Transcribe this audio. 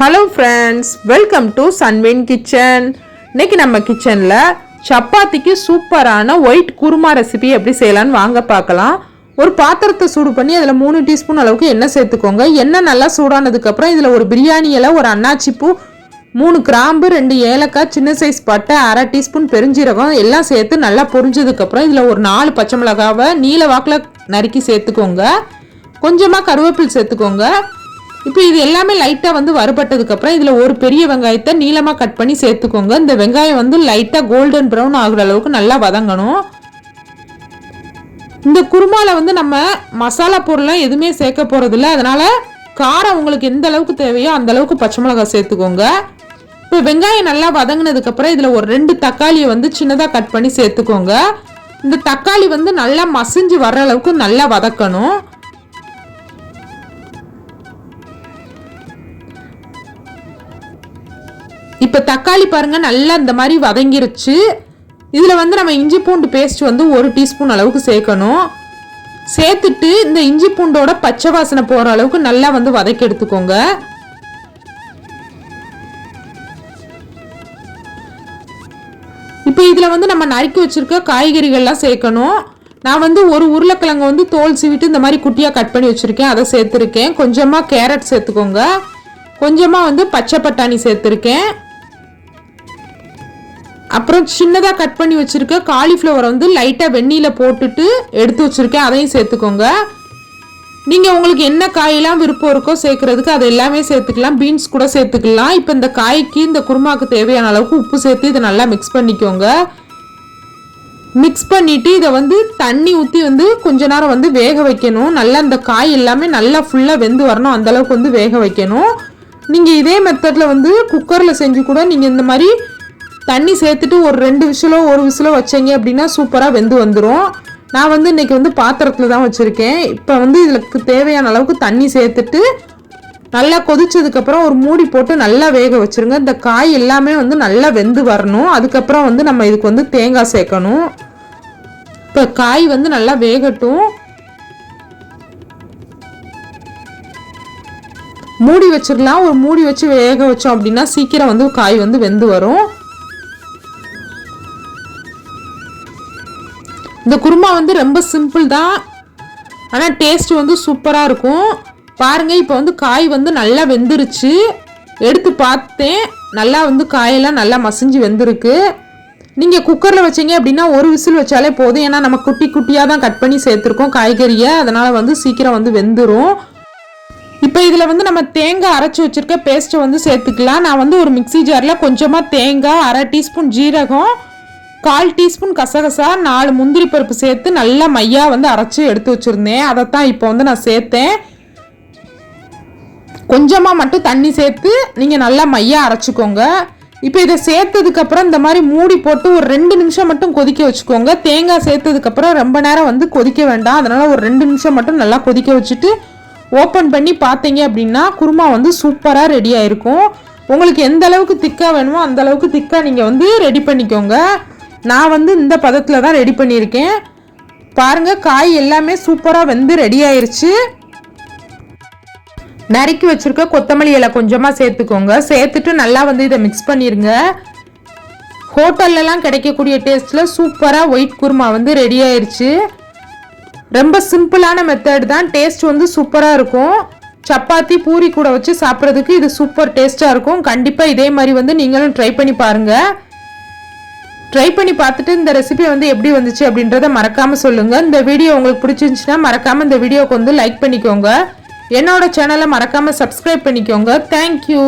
Hello friends welcome to Sanvin kitchen இன்னைக்கு நம்ம கிச்சனில் சப்பாத்திக்கு சூப்பரான ஒயிட் குருமா ரெசிபி எப்படி செய்யலான்னு வாங்க பார்க்கலாம். ஒரு பாத்திரத்தை சூடு பண்ணி அதில் மூணு டீஸ்பூன் அளவுக்கு எண்ணெய் சேர்த்துக்கோங்க. எண்ணெய் நல்லா சூடானதுக்கப்புறம் இதில் ஒரு பிரியாணி இலை ஒரு அன்னாச்சி பூ மூணு கிராம்பு ரெண்டு ஏலக்காய் சின்ன சைஸ் பட்டை அரை டீஸ்பூன் பெருஞ்சீரகம் எல்லாம் சேர்த்து நல்லா பொரிஞ்சதுக்கப்புறம் இதில் ஒரு நாலு பச்சை மிளகாவை நீல வாக்கில் நறுக்கி சேர்த்துக்கோங்க. கொஞ்சமாக கருவேப்பில் சேர்த்துக்கோங்க. இப்போ இது எல்லாமே லைட்டாக வந்து வறுபட்டதுக்கப்புறம் இதில் ஒரு பெரிய வெங்காயத்தை நீளமாக கட் பண்ணி சேர்த்துக்கோங்க. இந்த வெங்காயம் வந்து லைட்டாக கோல்டன் ப்ரௌன் ஆகுற அளவுக்கு நல்லா வதங்கணும். இந்த குருமாவில் வந்து நம்ம மசாலா பொருள்லாம் எதுவுமே சேர்க்க போகிறதில்ல அதனால் காரம் உங்களுக்கு எந்த அளவுக்கு தேவையோ அந்த அளவுக்கு பச்சை மிளகாய் சேர்த்துக்கோங்க. இப்போ வெங்காயம் நல்லா வதங்கினதுக்கப்புறம் இதில் ஒரு ரெண்டு தக்காளியை வந்து சின்னதாக கட் பண்ணி சேர்த்துக்கோங்க. இந்த தக்காளி வந்து நல்லா மசிஞ்சு வர்ற அளவுக்கு நல்லா வதக்கணும். இப்போ தக்காளி பாருங்க நல்லா இந்த மாதிரி வதங்கிருச்சு. இதில் வந்து நம்ம இஞ்சி பூண்டு பேஸ்ட் வந்து ஒரு டீஸ்பூன் அளவுக்கு சேர்க்கணும். சேர்த்துட்டு இந்த இஞ்சி பூண்டோட பச்சை வாசனை போகிற அளவுக்கு நல்லா வந்து வதக்கி எடுத்துக்கோங்க. இப்போ இதில் வந்து நம்ம நறுக்கி வச்சிருக்க காய்கறிகள்லாம் சேர்க்கணும். நான் வந்து ஒரு உருளைக்கிழங்கு வந்து தோல் சீவிட்டு இந்த மாதிரி குட்டியாக கட் பண்ணி வச்சுருக்கேன். அதை சேர்த்துருக்கேன். கொஞ்சமாக கேரட் சேர்த்துக்கோங்க. கொஞ்சமாக வந்து பச்சை பட்டாணி சேர்த்துருக்கேன். அப்புறம் சின்னதாக கட் பண்ணி வச்சுருக்க காலிஃப்ளவரை வந்து லைட்டாக வெந்நியில் போட்டுட்டு எடுத்து வச்சுருக்கேன். அதையும் சேர்த்துக்கோங்க. நீங்கள் உங்களுக்கு என்ன காயெல்லாம் விருப்பம் இருக்கோ சேர்க்குறதுக்கு அது எல்லாமே சேர்த்துக்கலாம். பீன்ஸ் கூட சேர்த்துக்கலாம். இப்போ இந்த காய்க்கு இந்த குருமாவுக்கு தேவையான அளவுக்கு உப்பு சேர்த்து இதை நல்லா மிக்ஸ் பண்ணிக்கோங்க. மிக்ஸ் பண்ணிவிட்டு இதை வந்து தண்ணி ஊற்றி வந்து கொஞ்ச நேரம் வந்து வேக வைக்கணும். நல்லா இந்த காய் எல்லாமே நல்லா ஃபுல்லாக வெந்து வரணும். அந்தளவுக்கு வந்து வேக வைக்கணும். நீங்கள் இதே மெத்தடில் வந்து குக்கரில் செஞ்சு கூட நீங்கள் இந்த மாதிரி தண்ணி சேர்த்துட்டு ஒரு ரெண்டு விசிலோ ஒரு விசிலோ வச்சீங்க அப்படின்னா சூப்பராக வெந்து வந்துடும் நான் வந்து இன்றைக்கி வந்து பாத்திரத்தில் தான் வச்சுருக்கேன். இப்போ வந்து இதுக்கு தேவையான அளவுக்கு தண்ணி சேர்த்துட்டு நல்லா கொதிச்சதுக்கப்புறம் ஒரு மூடி போட்டு நல்லா வேக வச்சுருங்க. இந்த காய் எல்லாமே வந்து நல்லா வெந்து வரணும். அதுக்கப்புறம் வந்து நம்ம இதுக்கு வந்து தேங்காய் சேர்க்கணும். இப்போ காய் வந்து நல்லா வேகட்டும். மூடி வச்சிடலாம் ஒரு மூடி வச்சு வேக வச்சோம் அப்படின்னா சீக்கிரம் வந்து காய் வந்து வெந்து வரும். இந்த குருமா வந்து ரொம்ப சிம்பிள் தான். ஆனால் டேஸ்ட் வந்து சூப்பராக இருக்கும். பாருங்கள் இப்போ வந்து காய் வந்து நல்லா வெந்துருச்சு. எடுத்து பார்த்தேன். நல்லா வந்து காயெல்லாம் நல்லா மசிஞ்சு வெந்திருக்கு. நீங்கள் குக்கரில் வச்சீங்க அப்படின்னா ஒரு விசில் வச்சாலே போதும். ஏன்னா நம்ம குட்டி குட்டியாக தான் கட் பண்ணி சேர்த்துருக்கோம் காய்கறியை. அதனால் வந்து சீக்கிரம் வந்து வெந்துடும் இப்போ இதில் வந்து நம்ம தேங்காய் அரைச்சி வச்சுருக்க பேஸ்ட்டை வந்து சேர்த்துக்கலாம். நான் வந்து ஒரு மிக்சி ஜாரில் கொஞ்சமாக தேங்காய் அரை டீஸ்பூன் ஜீரகம் கால் டீஸ்பூன் கசகசா நாலு முந்திரி பருப்பு சேர்த்து நல்லா மையா வந்து அரைச்சி எடுத்து வச்சுருந்தேன். அதைத்தான் இப்போ வந்து நான் சேர்த்தேன். கொஞ்சமாக மட்டும் தண்ணி சேர்த்து நீங்கள் நல்லா மையா அரைச்சிக்கோங்க. இப்போ இதை சேர்த்ததுக்கப்புறம் இந்த மாதிரி மூடி போட்டு ஒரு ரெண்டு நிமிஷம் மட்டும் கொதிக்க வச்சுக்கோங்க. தேங்காய் சேர்த்ததுக்கப்புறம் ரொம்ப நேரம் வந்து கொதிக்க வேண்டாம். அதனால் ஒரு ரெண்டு நிமிஷம் மட்டும் நல்லா கொதிக்க வச்சுட்டு ஓப்பன் பண்ணி பார்த்தீங்க அப்படின்னா குருமா வந்து சூப்பராக ரெடி ஆயிருக்கும். உங்களுக்கு எந்த அளவுக்கு திக்காக வேணுமோ அந்த அளவுக்கு திக்காக நீங்கள் வந்து ரெடி பண்ணிக்கோங்க. நான் வந்து இந்த பதத்தில் தான் ரெடி பண்ணியிருக்கேன். பாருங்கள் காய் எல்லாமே சூப்பராக வந்து ரெடி ஆயிடுச்சு நறுக்கி வச்சுருக்க கொத்தமல்லி இலை கொஞ்சமாக சேர்த்துக்கோங்க. சேர்த்துட்டு நல்லா வந்து இதை மிக்ஸ் பண்ணிடுங்க ஹோட்டல்லலாம் கிடைக்கக்கூடிய டேஸ்ட்டில் சூப்பராக ஒயிட் குருமா வந்து ரெடி ஆயிடுச்சு ரொம்ப சிம்பிளான மெத்தட் தான். டேஸ்ட் வந்து சூப்பராக இருக்கும். சப்பாத்தி பூரி கூட வச்சு சாப்பிட்றதுக்கு இது சூப்பர் டேஸ்ட்டாக இருக்கும். கண்டிப்பாக இதே மாதிரி வந்து நீங்களும் ட்ரை பண்ணி பாருங்கள் ட்ரை பண்ணி பார்த்துட்டு இந்த ரெசிபி வந்து எப்படி வந்துச்சு அப்படின்றத மறக்காமல் சொல்லுங்கள் இந்த வீடியோ உங்களுக்கு பிடிச்சிருந்துச்சுன்னா மறக்காமல் இந்த வீடியோவுக்கு வந்து லைக் பண்ணிக்கோங்க. என்னோட சேனலை மறக்காமல் சப்ஸ்கிரைப் பண்ணிக்கோங்க. தேங்க்யூ